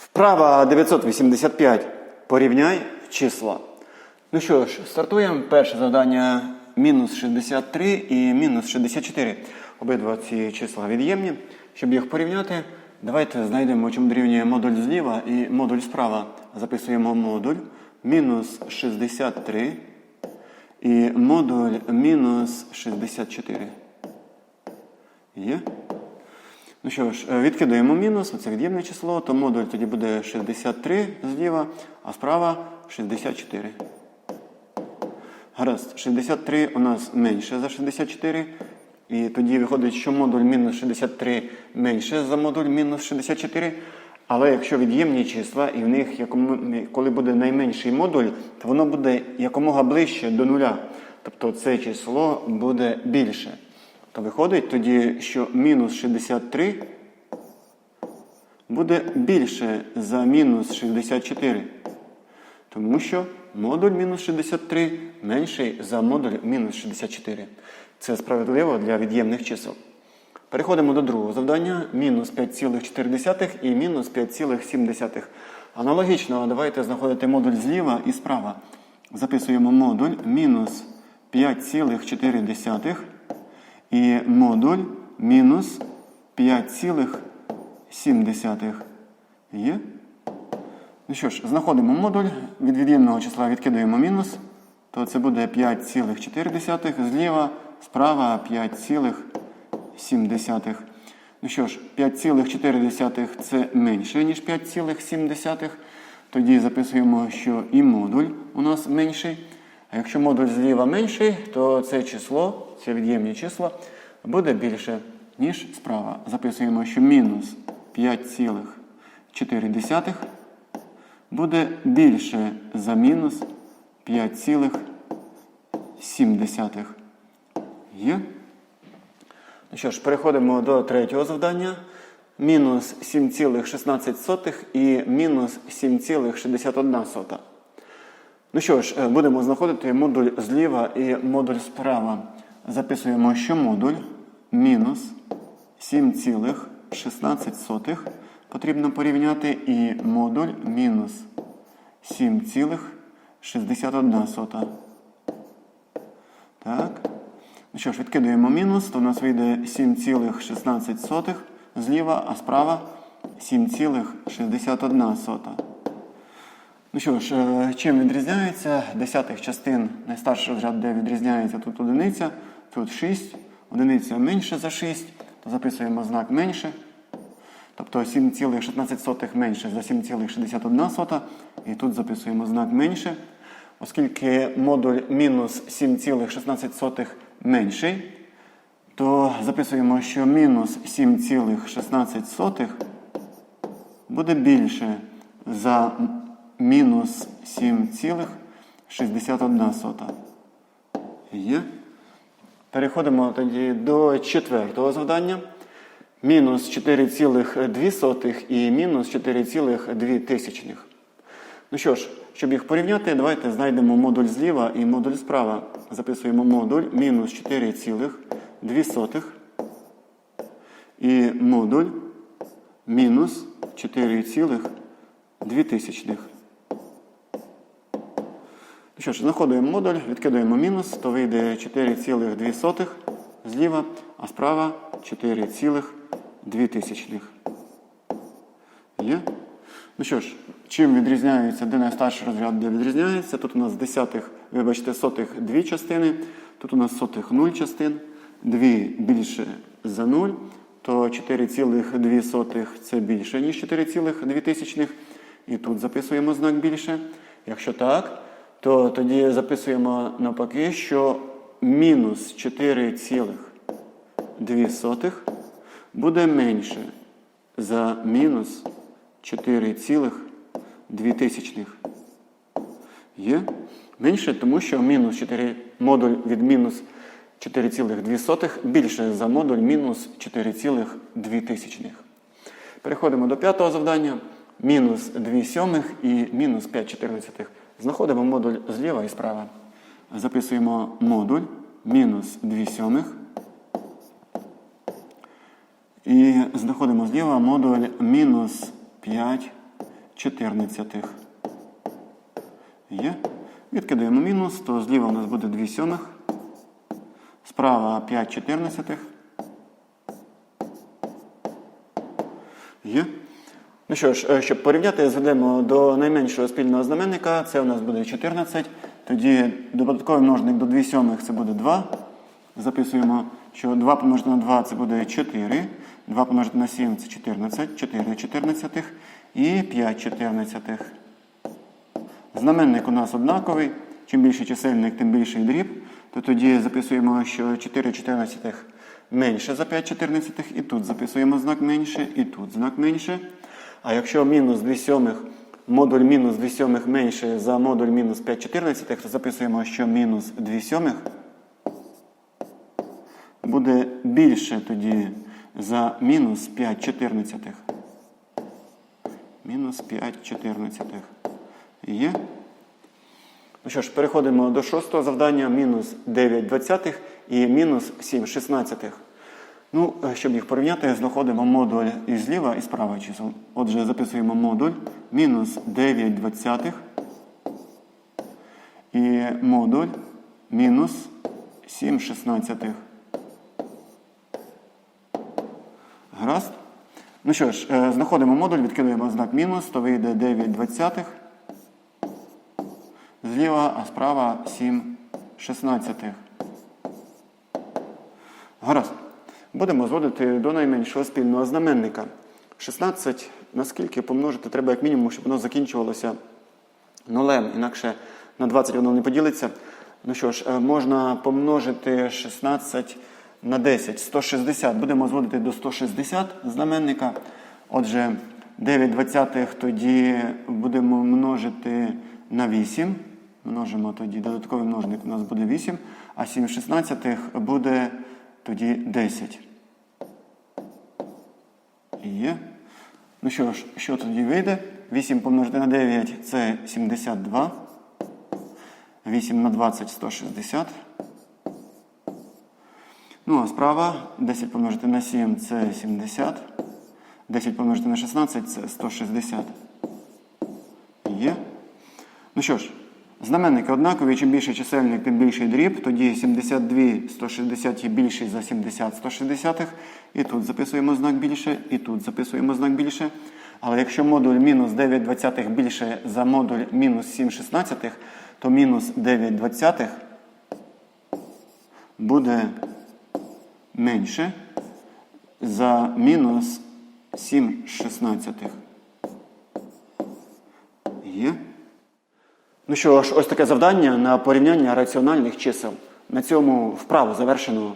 Вправа 985. Порівняй числа. Ну що ж, стартуємо. Перше завдання мінус 63 і мінус 64. Обидва ці числа від'ємні. Щоб їх порівняти, давайте знайдемо, чому дорівнює модуль зліва і модуль справа. Записуємо модуль мінус 63 і модуль мінус 64. Є? Ну що ж, е, відкидаємо мінус, це від'ємне число, то модуль тоді буде 63 зліва, а справа 64. Гаразд, 63 у нас менше за 64. І тоді виходить, що модуль мінус 63 менше за модуль мінус 64. Але якщо від'ємні числа, і в них, коли буде найменший модуль, то воно буде якомога ближче до нуля. Тобто це число буде більше. То виходить тоді, що мінус 63 буде більше за мінус 64. Тому що модуль мінус 63 менший за модуль мінус 64. Це справедливо для від'ємних чисел. Переходимо до другого завдання. Мінус 5,4 і мінус 5,7. Аналогічно, давайте знаходити модуль зліва і справа. Записуємо модуль мінус 5,4 і модуль мінус 5,7. Є? Ну що ж, знаходимо модуль, від від'ємного числа відкидаємо мінус, то це буде 5,4 зліва, справа 5,7. Ну що ж, 5,4 це менше, ніж 5,7. Тоді записуємо, що і модуль у нас менший. А якщо модуль зліва менший, то це число, це від'ємні числа, буде більше, ніж справа. Записуємо, що мінус 5,4 буде більше за мінус 5,7. Є? Ну що ж, переходимо до третього завдання. Мінус 7,16 і мінус 7,61. Ну що ж, е, будемо знаходити модуль зліва і модуль справа. Записуємо, що модуль мінус 7,16 потрібно порівняти і модуль мінус 7,61. Так. Ну що ж, відкидаємо мінус, то у нас вийде 7,16 зліва, а справа 7,61. Ну що ж, е, чим відрізняється? Десятих частин найстарший розряд, де відрізняється тут одиниця, тут 6, одиниця менше за 6, то записуємо знак менше. Тобто 7,16 менше за 7,61, і тут записуємо знак менше. Оскільки модуль мінус 7,16 менший, то записуємо, що мінус 7,16 буде більше за мінус 7,61. Є. Переходимо тоді до четвертого завдання. Мінус 4,2 і мінус 4,2. Ну що ж, щоб їх порівняти, давайте знайдемо модуль зліва і модуль справа. Записуємо модуль мінус 4,2 і модуль мінус 4,2 тисячних. Ну що ж, знаходимо модуль, відкидаємо мінус, то вийде 4,2 зліва, а справа 4,2. Є? Ну що ж, чим відрізняється, де найстарший розряд, де відрізняється? Тут у нас десятих, вибачте, сотих дві частини, тут у нас сотих нуль частин, дві більше за нуль, то 4,2 це більше, ніж 4,2. І тут записуємо знак більше. Якщо так, то тоді записуємо навпаки, що мінус 4,2 буде менше за мінус 4,2. Є? Менше, тому що мінус 4, модуль від мінус 4,2 більше за модуль мінус 4,2. Переходимо до п'ятого завдання. Мінус 2 сьомих і мінус 5 чотирнадцятих. Знаходимо модуль зліва і справа. Записуємо модуль мінус 2 сьомих. І знаходимо зліва модуль мінус 5 чотирнадцятих. Є. Відкидаємо мінус, то зліва у нас буде 2 сьомих. Справа 5 чотирнадцятих. Є. Ну що ж, е, щоб порівняти, зведемо до найменшого спільного знаменника. Це у нас буде 14. Тоді додатковий множник до 2 сьомих це буде 2. Записуємо, що 2 помножити на 2 це буде 4. 2 помножити на 7 це 14, 4 чотирнадцятих і 5 чотирнадцятих. Знаменник у нас однаковий. Чим більший чисельник, тим більший дріб. То тоді записуємо, що 4 чотирнадцятих менше за 5 чотирнадцятих, і тут записуємо знак менше, і тут знак менше. А якщо мінус 2 сьомих, модуль мінус 2 сьомих менше за модуль мінус 5 чотирнадцятих, то записуємо, що мінус 2 сьомих буде більше тоді за мінус 5 чотирнадцятих. Мінус 5 чотирнадцятих. Є. Ну що ж, переходимо до шостого завдання. Мінус 9 двадцятих і мінус 7 шістнадцятих. Ну, е, щоб їх порівняти, знаходимо модуль і зліва, і справа чисел. Отже, записуємо модуль мінус 9 двадцятих і модуль мінус 7 шістнадцятих. Гаразд. Ну що ж, е, знаходимо модуль, відкидаємо знак мінус, то вийде 9 двадцятих. Зліва, а справа 7 шістнадцятих. Гаразд. Будемо зводити до найменшого спільного знаменника. 16, наскільки помножити, треба як мінімум, щоб воно закінчувалося нулем, інакше на 20 воно не поділиться. Ну що ж, е, можна помножити 16 на 10, 160. Будемо зводити до 160 знаменника. Отже, 9 двадцятих тоді будемо множити на 8. Множимо тоді додатковий множник у нас буде 8, а 7 шістнадцятих буде тоді 10. Є. Ну що ж, що тоді вийде? 8 помножити на 9 це 72. 8 на 20 160. Ну, а справа 10 помножити на 7 це 70. 10 помножити на 16 це 160. Є. Ну що ж, знаменники однакові. Чим більший чисельник, тим більший дріб. Тоді 72 160 є більший за 70 160. І тут записуємо знак більше, і тут записуємо знак більше. Але якщо модуль мінус 9 двадцятих більше за модуль мінус 7 шістнадцятих, то мінус 9 двадцятих буде менше за мінус 7 шістнадцятих. Є. Ну що ж, ось таке завдання на порівняння раціональних чисел. На цьому вправу завершено.